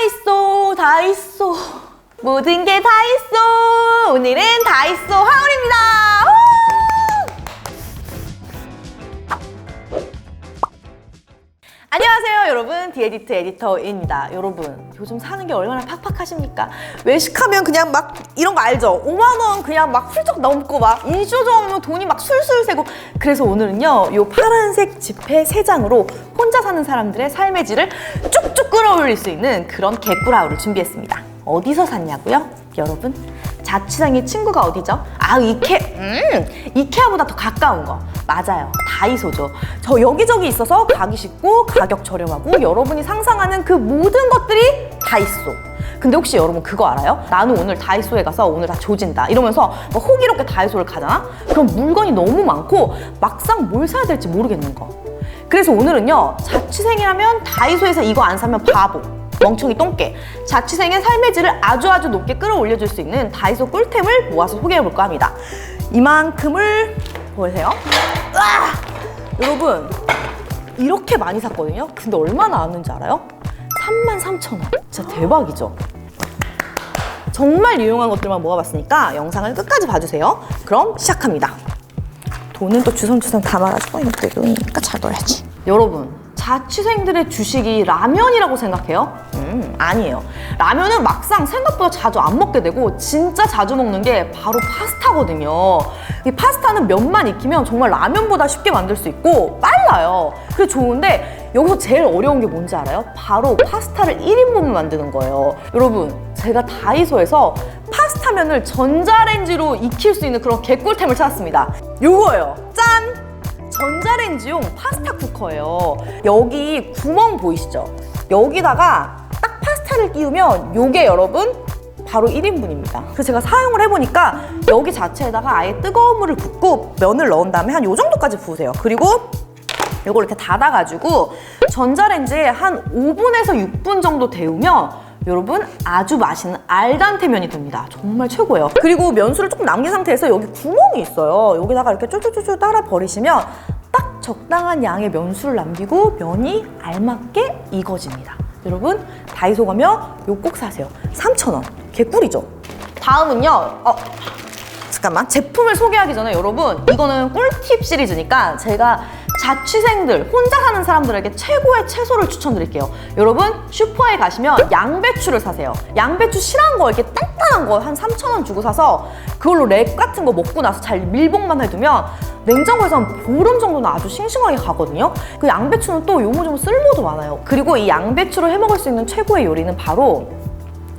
있어, 다 있어. 모든 게 다 있어. 오늘은 다 있어 하울입니다. 안녕하세요 여러분. 디에디트 에디터입니다. 여러분 요즘 사는 게 얼마나 팍팍하십니까? 외식하면 그냥 막 이런 거 알죠? 5만 원 그냥 막 훌쩍 넘고 막 인쇼점하면 돈이 막 술술 새고. 그래서 오늘은요 요 파란색 지폐 세장으로 혼자 사는 사람들의 삶의 질을 쭉쭉 끌어올릴 수 있는 그런 개꿀하우를 준비했습니다. 어디서 샀냐고요? 여러분 자취생의 친구가 어디죠? 아 이케 음 이케아보다 더 가까운 거. 맞아요. 다이소죠. 저 여기저기 있어서 가기 쉽고 가격 저렴하고 여러분이 상상하는 그 모든 것들이 다이소. 근데 혹시 여러분 그거 알아요? 나는 오늘 다이소에 가서 오늘 다 조진다. 이러면서 막 호기롭게 다이소를 가잖아? 그럼 물건이 너무 많고 막상 뭘 사야 될지 모르겠는 거. 그래서 오늘은요 자취생이라면 다이소에서 이거 안 사면 바보 멍청이 똥개. 자취생의 삶의 질을 아주 아주 높게 끌어올려줄 수 있는 다이소 꿀템을 모아서 소개해볼까 합니다. 이만큼을 보세요. 으아! 여러분 이렇게 많이 샀거든요? 근데 얼마나 나왔는지 알아요? 33,000원. 진짜 대박이죠? 정말 유용한 것들만 모아봤으니까 영상을 끝까지 봐주세요. 그럼 시작합니다. 돈은 또 주섬주섬 담아가지고 이것도 이거니까 잘 넣어야지. 여러분, 자취생들의 주식이 라면이라고 생각해요? 음, 아니에요. 라면은 막상 생각보다 자주 안 먹게 되고 진짜 자주 먹는 게 바로 파스타거든요. 이 파스타는 면만 익히면 정말 라면보다 쉽게 만들 수 있고 빨라요. 그래 좋은데 여기서 제일 어려운 게 뭔지 알아요? 바로 파스타를 1인분만 만드는 거예요. 여러분, 제가 다이소에서 파스타면을 전자레인지로 익힐 수 있는 그런 개꿀템을 찾았습니다. 요거예요. 짠! 전자레인지용 파스타 쿠커예요. 여기 구멍 보이시죠? 여기다가 딱 파스타를 끼우면 요게 여러분 바로 1인분입니다. 그래서 제가 사용을 해보니까 여기 자체에다가 아예 뜨거운 물을 붓고 면을 넣은 다음에 한 요 정도까지 부으세요. 그리고 이걸 이렇게 닫아가지고 전자레인지에 한 5분에서 6분 정도 데우면 여러분 아주 맛있는 알단테 면이 됩니다. 정말 최고예요. 그리고 면수를 조금 남긴 상태에서 여기 구멍이 있어요. 여기다가 이렇게 쭈쭈쭈쭈 따라 버리시면 딱 적당한 양의 면수를 남기고 면이 알맞게 익어집니다. 여러분 다이소 가면 요꼭 사세요. 3,000원. 개꿀이죠. 다음은요. 어, 잠깐만. 제품을 소개하기 전에 여러분 이거는 꿀팁 시리즈니까 제가 자취생들 혼자 사는 사람들에게 최고의 채소를 추천드릴게요. 여러분 슈퍼에 가시면 양배추를 사세요. 양배추 실한 거 이렇게 단단한 거 한 3,000원 주고 사서 그걸로 랩 같은 거 먹고 나서 잘 밀봉만 해두면 냉장고에서 한 보름 정도는 아주 싱싱하게 가거든요. 그 양배추는 또 요모조모 쓸모도 많아요. 그리고 이 양배추로 해먹을 수 있는 최고의 요리는 바로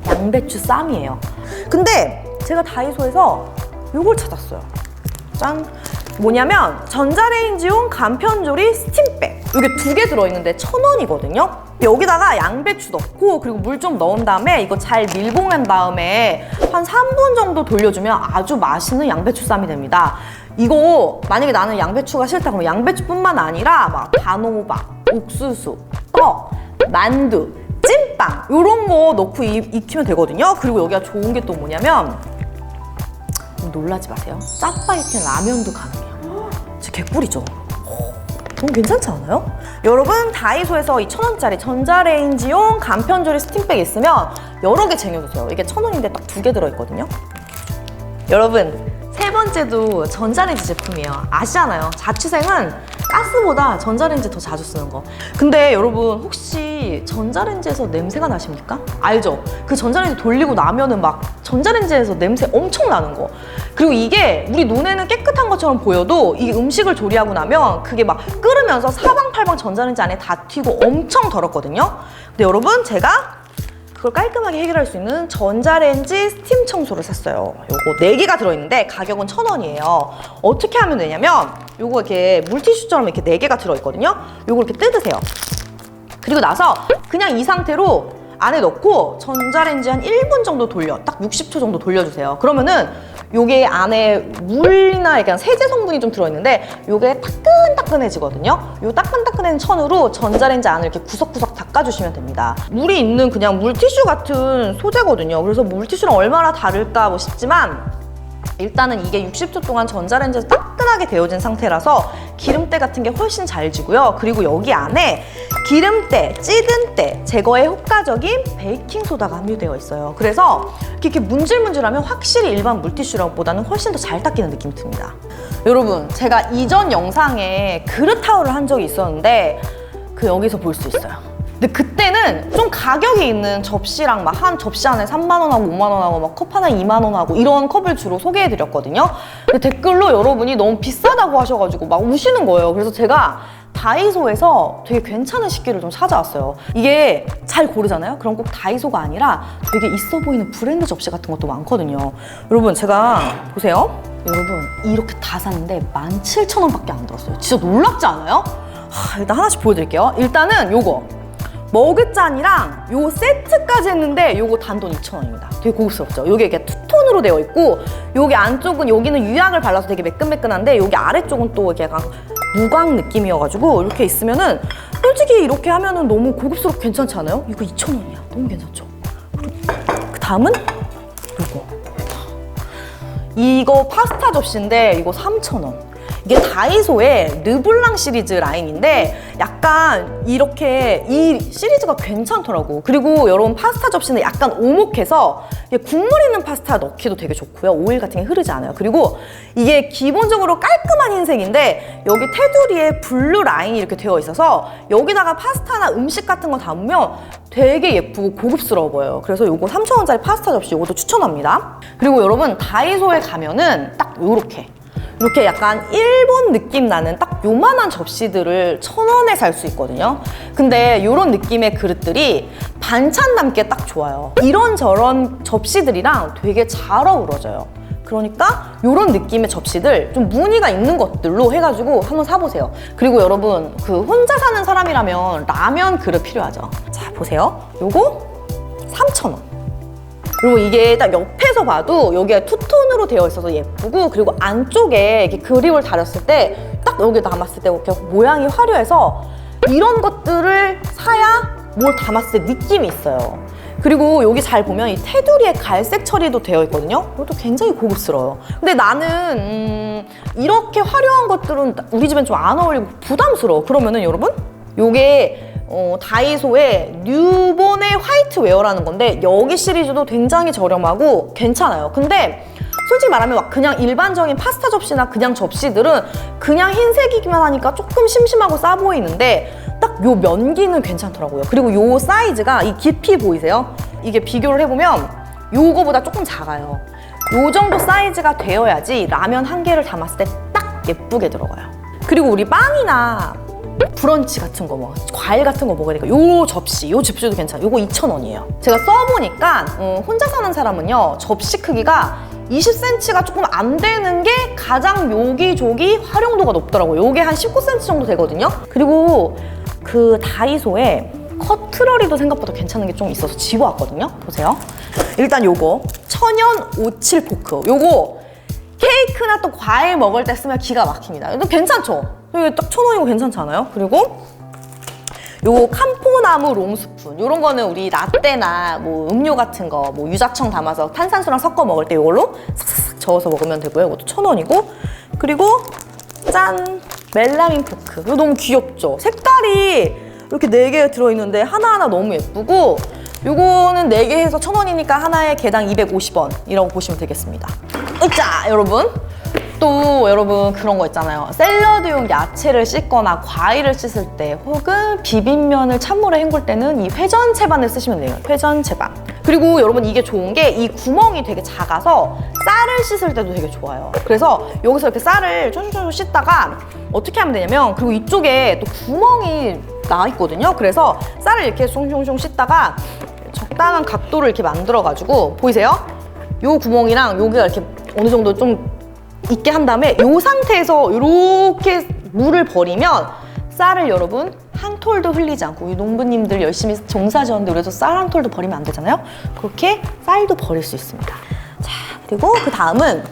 양배추 쌈이에요. 근데 제가 다이소에서 요걸 찾았어요. 짠. 뭐냐면 전자레인지용 간편조리 스팀백. 이게 두 개 들어있는데 천 원이거든요. 여기다가 양배추 넣고 그리고 물 좀 넣은 다음에 이거 잘 밀봉한 다음에 한 3분 정도 돌려주면 아주 맛있는 양배추 쌈이 됩니다. 이거 만약에 나는 양배추가 싫다 그러면 양배추뿐만 아니라 막 단호박, 옥수수, 떡, 만두, 찐빵 이런 거 넣고 익, 익히면 되거든요. 그리고 여기가 좋은 게 또 뭐냐면 놀라지 마세요. 짜파게티 라면도 가능해요. 진짜 개꿀이죠. 오, 너무 괜찮지 않아요? 여러분 다이소에서 이 천 원짜리 전자레인지용 간편조리 스팀백 있으면 여러 개 쟁여두세요. 이게 천 원인데 딱 두 개 들어있거든요. 여러분 세 번째도 전자레인지 제품이에요. 아시잖아요. 자취생은 가스보다 전자레인지 더 자주 쓰는 거. 근데 여러분 혹시 전자레인지에서 냄새가 나십니까? 알죠? 그 전자레인지 돌리고 나면은 막 전자레인지에서 냄새 엄청 나는 거. 그리고 이게 우리 눈에는 깨끗한 것처럼 보여도 이게 음식을 조리하고 나면 그게 막 끓으면서 사방팔방 전자레인지 안에 다 튀고 엄청 더럽거든요. 근데 여러분 제가 그걸 깔끔하게 해결할 수 있는 전자레인지 스팀 청소를 샀어요. 요거 4개가 들어있는데 가격은 1,000원이에요. 어떻게 하면 되냐면 요거 이렇게 물티슈처럼 이렇게 4개가 들어있거든요. 요거 이렇게 뜯으세요. 그리고 나서 그냥 이 상태로 안에 넣고 전자레인지 한 1분 정도 돌려 딱 60초 정도 돌려주세요. 그러면은 요게 안에 물이나 약간 세제 성분이 좀 들어있는데 요게 따끈따끈해지거든요. 요 따끈따끈한 천으로 전자레인지 안을 이렇게 구석구석 닦아주시면 됩니다. 물이 있는 그냥 물티슈 같은 소재거든요. 그래서 물티슈랑 얼마나 다를까 뭐 싶지만 일단은 이게 60초 동안 전자레인지에서 따끈한 탄탄하게 되어진 상태라서 기름때 같은 게 훨씬 잘 지고요. 그리고 여기 안에 기름때, 찌든 때 제거에 효과적인 베이킹 소다가 함유되어 있어요. 그래서 이렇게 문질문질하면 확실히 일반 물티슈보다는 훨씬 더 잘 닦이는 느낌이 듭니다. 여러분, 제가 이전 영상에 그릇 타올을 한 적이 있었는데 그 여기서 볼 수 있어요. 근데 그때는 좀 가격이 있는 접시랑 막 한 접시 안에 3만 원하고 5만 원하고 막 컵 하나에 2만 원하고 이런 컵을 주로 소개해드렸거든요. 근데 댓글로 여러분이 너무 비싸다고 하셔가지고 막 우시는 거예요. 그래서 제가 다이소에서 되게 괜찮은 식기를 좀 찾아왔어요. 이게 잘 고르잖아요? 그럼 꼭 다이소가 아니라 되게 있어 보이는 브랜드 접시 같은 것도 많거든요. 여러분, 제가 보세요. 여러분, 이렇게 다 샀는데 17,000원밖에 안 들었어요. 진짜 놀랍지 않아요? 하, 일단 하나씩 보여드릴게요. 일단은 요거. 머그잔이랑 요 세트까지 했는데 요거 단돈 2,000원입니다. 되게 고급스럽죠? 요게 이렇게 투톤으로 되어 있고 요게 안쪽은 여기는 유약을 발라서 되게 매끈매끈한데 여기 아래쪽은 또 이렇게 약간 무광 느낌이어가지고 이렇게 있으면은 솔직히 이렇게 하면은 너무 고급스럽고 괜찮지 않아요? 이거 2,000원이야. 너무 괜찮죠? 그 다음은 요거. 이거 파스타 접시인데 이거 3,000원. 이게 다이소의 르블랑 시리즈 라인인데 약간 이렇게 이 시리즈가 괜찮더라고. 그리고 여러분 파스타 접시는 약간 오목해서 국물 있는 파스타 넣기도 되게 좋고요. 오일 같은 게 흐르지 않아요. 그리고 이게 기본적으로 깔끔한 흰색인데 여기 테두리에 블루 라인이 이렇게 되어 있어서 여기다가 파스타나 음식 같은 거 담으면 되게 예쁘고 고급스러워 보여요. 그래서 요거 3,000원짜리 파스타 접시 요것도 추천합니다. 그리고 여러분 다이소에 가면은 딱 요렇게 이렇게 약간 일본 느낌 나는 딱 요만한 접시들을 천 원에 살 수 있거든요. 근데 요런 느낌의 그릇들이 반찬 담기에 딱 좋아요. 이런저런 접시들이랑 되게 잘 어우러져요. 그러니까 요런 느낌의 접시들 좀 무늬가 있는 것들로 해가지고 한번 사보세요. 그리고 여러분 그 혼자 사는 사람이라면 라면 그릇 필요하죠. 자 보세요. 요거 3,000원. 그리고 이게 딱 옆에서 봐도 여기가 투톤으로 되어 있어서 예쁘고 그리고 안쪽에 이렇게 그림을 다렸을 때 딱 여기 담았을 때 이렇게 모양이 화려해서 이런 것들을 사야 뭘 담았을 때 느낌이 있어요. 그리고 여기 잘 보면 이 테두리에 갈색 처리도 되어 있거든요. 이것도 굉장히 고급스러워요. 근데 나는 음, 이렇게 화려한 것들은 우리 집엔 좀 안 어울리고 부담스러워. 그러면은 여러분 요게 어, 다이소의 뉴본의 화이트 웨어라는 건데 여기 시리즈도 굉장히 저렴하고 괜찮아요. 근데 솔직히 말하면 막 그냥 일반적인 파스타 접시나 그냥 접시들은 그냥 흰색이기만 하니까 조금 심심하고 싸 보이는데 딱 요 면기는 괜찮더라고요. 그리고 요 사이즈가 이 깊이 보이세요? 이게 비교를 해보면 요거보다 조금 작아요. 요 정도 사이즈가 되어야지 라면 한 개를 담았을 때 딱 예쁘게 들어가요. 그리고 우리 빵이나 브런치 같은 거뭐 과일 같은 거 먹으니까 요 접시 요 접시도 괜찮아요. 요거 2,000원이에요. 제가 써보니까 어, 혼자 사는 사람은요 접시 크기가 20cm가 조금 안 되는 게 가장 여기저기 활용도가 높더라고요. 요게 한 19cm 정도 되거든요. 그리고 그 다이소에 커트러리도 생각보다 괜찮은 게 좀 있어서 집어왔거든요. 보세요. 일단 요거 천연 오칠 포크. 요거 케이크나 또 과일 먹을 때 쓰면 기가 막힙니다. 이거 괜찮죠? 이게 딱 천 원이고 괜찮지 않아요? 그리고 요거 캄포나무 롱스푼 요런 거는 우리 라떼나 뭐 음료 같은 거 뭐 유자청 담아서 탄산수랑 섞어 먹을 때 요걸로 싹싹 저어서 먹으면 되고요. 이것도 천 원이고 그리고 짠 멜라민 포크 이거 너무 귀엽죠? 색깔이 이렇게 네 개 들어있는데 하나하나 너무 예쁘고 요거는 네 개 해서 천 원이니까 하나에 개당 250원 이라고 보시면 되겠습니다. 으짜 여러분 또 여러분 그런 거 있잖아요. 샐러드용 야채를 씻거나 과일을 씻을 때 혹은 비빔면을 찬물에 헹굴 때는 이 회전 채반을 쓰시면 돼요. 회전 채반. 그리고 여러분 이게 좋은 게 이 구멍이 되게 작아서 쌀을 씻을 때도 되게 좋아요. 그래서 여기서 이렇게 쌀을 쫀쫀쫀 씻다가 어떻게 하면 되냐면 그리고 이쪽에 또 구멍이 나 있거든요. 그래서 쌀을 이렇게 숑숑숑 씻다가 적당한 각도를 이렇게 만들어 가지고 보이세요? 요 구멍이랑 여기가 이렇게 어느 정도 좀 있게 한 다음에 요 상태에서 이렇게 물을 버리면 쌀을 여러분 한 톨도 흘리지 않고 우리 농부님들 열심히 종사 지었는데 그래서 쌀 한 톨도 버리면 안 되잖아요. 그렇게 쌀도 버릴 수 있습니다. 자 그리고 그 다음은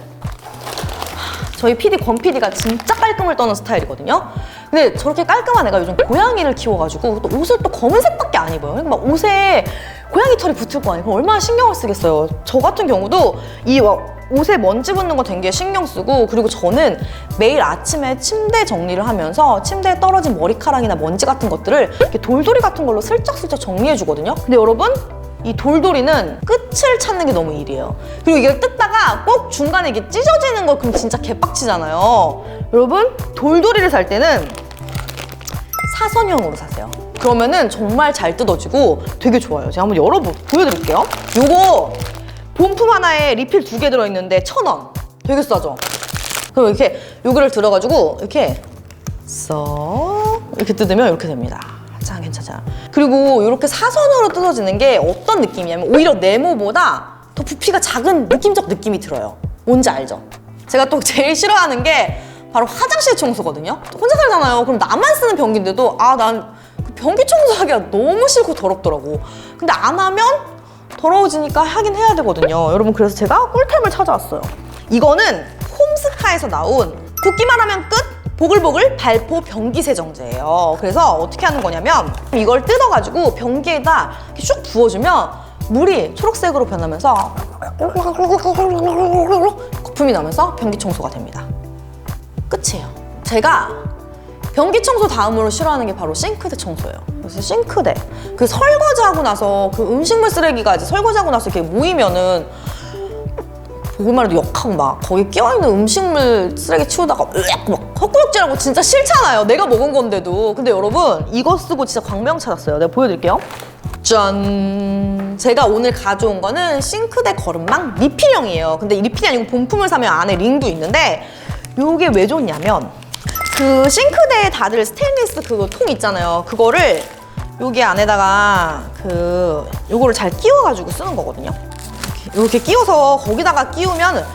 저희 PD 권 PD가 진짜 깔끔을 떠는 스타일이거든요. 근데 저렇게 깔끔한 애가 요즘 고양이를 키워가지고 또 옷을 또 검은색밖에 안 입어요. 그러니까 막 옷에 고양이 털이 붙을 거 아니에요. 그럼 얼마나 신경을 쓰겠어요. 저 같은 경우도 이 와- 옷에 먼지 붙는 거 되게 신경 쓰고 그리고 저는 매일 아침에 침대 정리를 하면서 침대에 떨어진 머리카락이나 먼지 같은 것들을 이렇게 돌돌이 같은 걸로 슬쩍슬쩍 정리해 주거든요. 근데 여러분 이 돌돌이는 끝을 찾는 게 너무 일이에요. 그리고 이걸 뜯다가 꼭 중간에 이게 찢어지는 거 그럼 진짜 개빡치잖아요. 여러분 돌돌이를 살 때는 사선형으로 사세요. 그러면은 정말 잘 뜯어지고 되게 좋아요. 제가 한번 열어 보여드릴게요. 요거 본품 하나에 리필 두 개 들어있는데 천 원. 되게 싸죠? 그럼 이렇게 요거를 들어가지고 이렇게 써 이렇게 뜯으면 이렇게 됩니다. 자, 괜찮아. 그리고 이렇게 사선으로 뜯어지는 게 어떤 느낌이냐면 오히려 네모보다 더 부피가 작은 느낌적 느낌이 들어요. 뭔지 알죠? 제가 또 제일 싫어하는 게 바로 화장실 청소거든요. 혼자 살잖아요. 그럼 나만 쓰는 변기인데도 아, 난그 변기 청소하기가 너무 싫고 더럽더라고. 근데 안 하면 더러워지니까 하긴 해야 되거든요. 여러분 그래서 제가 꿀템을 찾아왔어요. 이거는 홈스카에서 나온 붓기만 하면 끝 보글보글 발포 변기 세정제예요. 그래서 어떻게 하는 거냐면 이걸 뜯어가지고 변기에다 이렇게 쭉 부어주면 물이 초록색으로 변하면서 거품이 나면서 변기 청소가 됩니다. 끝이에요. 제가 변기 청소 다음으로 싫어하는 게 바로 싱크대 청소예요. 그래서 싱크대. 그 설거지하고 나서 그 음식물 쓰레기가 이제 설거지하고 나서 이렇게 모이면은 보기만 해도 역하고 막 거기 끼어있는 음식물 쓰레기 치우다가 으악 막 헛구역질하고 진짜 싫잖아요. 내가 먹은 건데도. 근데 여러분 이거 쓰고 진짜 광명 찾았어요. 내가 보여드릴게요. 짠! 제가 오늘 가져온 거는 싱크대 거름망 리필형이에요. 근데 이 리필이 아니고 본품을 사면 안에 링도 있는데 이게 왜 좋냐면 그 싱크대에 다들 스테인리스 그거 통 있잖아요. 그거를 여기 안에다가 그 요거를 잘 끼워가지고 쓰는 거거든요. 이렇게, 끼워서 거기다가 끼우면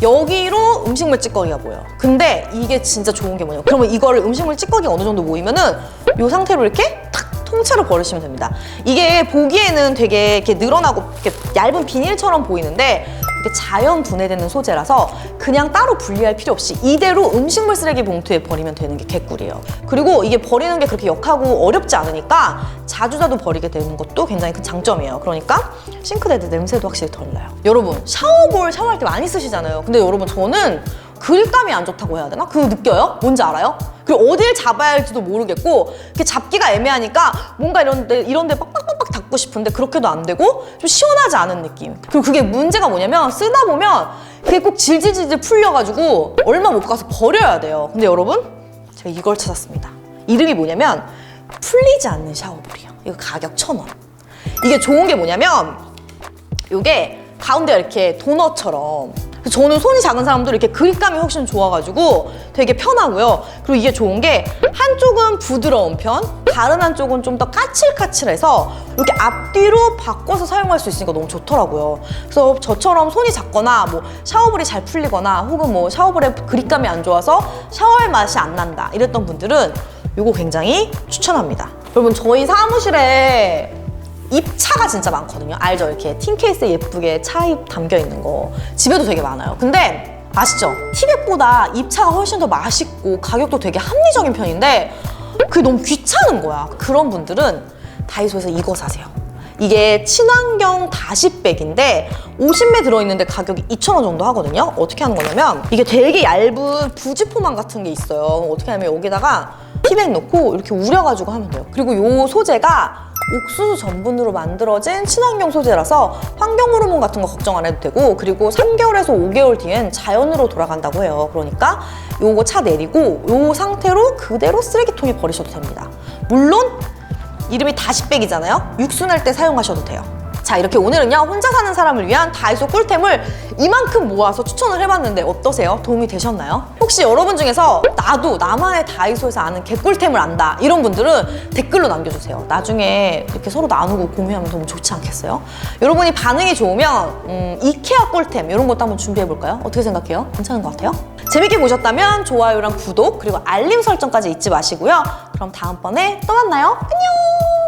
여기로 음식물 찌꺼기가 보여. 근데 이게 진짜 좋은 게 뭐냐? 그러면 이거를 음식물 찌꺼기가 어느 정도 모이면은 이 상태로 이렇게 탁 통째로 버리시면 됩니다. 이게 보기에는 되게 이렇게 늘어나고 이렇게 얇은 비닐처럼 보이는데 이게 자연 분해되는 소재라서 그냥 따로 분리할 필요 없이 이대로 음식물 쓰레기 봉투에 버리면 되는 게 개꿀이에요. 그리고 이게 버리는 게 그렇게 역하고 어렵지 않으니까 자주자주 버리게 되는 것도 굉장히 큰 장점이에요. 그러니까 싱크대도 냄새도 확실히 덜 나요. 여러분 샤워볼 샤워할 때 많이 쓰시잖아요. 근데 여러분 저는 그립감이 안 좋다고 해야 되나? 그거 느껴요? 뭔지 알아요? 그리고 어딜 잡아야 할지도 모르겠고 이렇게 잡기가 애매하니까 뭔가 이런 데 이런 데 빡빡빡빡 닦고 싶은데 그렇게도 안 되고 좀 시원하지 않은 느낌. 그리고 그게 문제가 뭐냐면 쓰다 보면 그게 꼭 질질질질 풀려가지고 얼마 못 가서 버려야 돼요. 근데 여러분 제가 이걸 찾았습니다. 이름이 뭐냐면 풀리지 않는 샤워볼이에요. 이거 가격 천 원. 이게 좋은 게 뭐냐면 이게 가운데가 이렇게 도넛처럼 그래서 저는 손이 작은 사람도 이렇게 그립감이 훨씬 좋아가지고 되게 편하고요. 그리고 이게 좋은 게 한쪽은 부드러운 편, 다른 한쪽은 좀 더 까칠까칠해서 이렇게 앞뒤로 바꿔서 사용할 수 있으니까 너무 좋더라고요. 그래서 저처럼 손이 작거나 뭐 샤워볼이 잘 풀리거나 혹은 뭐 샤워볼에 그립감이 안 좋아서 샤워할 맛이 안 난다 이랬던 분들은 이거 굉장히 추천합니다. 여러분 저희 사무실에 입차가 진짜 많거든요. 알죠? 이렇게 틴 케이스에 예쁘게 차입 담겨 있는 거. 집에도 되게 많아요. 근데 아시죠? 티백보다 입차가 훨씬 더 맛있고 가격도 되게 합리적인 편인데 그게 너무 귀찮은 거야. 그런 분들은 다이소에서 이거 사세요. 이게 친환경 다시백인데 50매 들어있는데 가격이 2,000원 정도 하거든요. 어떻게 하는 거냐면 이게 되게 얇은 부지포망 같은 게 있어요. 어떻게 하냐면 여기다가 티백 넣고 이렇게 우려가지고 하면 돼요. 그리고 이 소재가 옥수수 전분으로 만들어진 친환경 소재라서 환경 호르몬 같은 거 걱정 안 해도 되고 그리고 3개월에서 5개월 뒤엔 자연으로 돌아간다고 해요. 그러니까 요거 차 내리고 요 상태로 그대로 쓰레기통에 버리셔도 됩니다. 물론 이름이 다시백이잖아요. 육순할 때 사용하셔도 돼요. 자 이렇게 오늘은요 혼자 사는 사람을 위한 다이소 꿀템을 이만큼 모아서 추천을 해봤는데 어떠세요? 도움이 되셨나요? 혹시 여러분 중에서 나도 나만의 다이소에서 아는 개꿀템을 안다 이런 분들은 댓글로 남겨주세요 나중에 이렇게 서로 나누고 공유하면 너무 좋지 않겠어요? 여러분이 반응이 좋으면 음, 이케아 꿀템 이런 것도 한번 준비해볼까요? 어떻게 생각해요? 괜찮은 것 같아요? 재밌게 보셨다면 좋아요랑 구독 그리고 알림 설정까지 잊지 마시고요 그럼 다음번에 또 만나요 안녕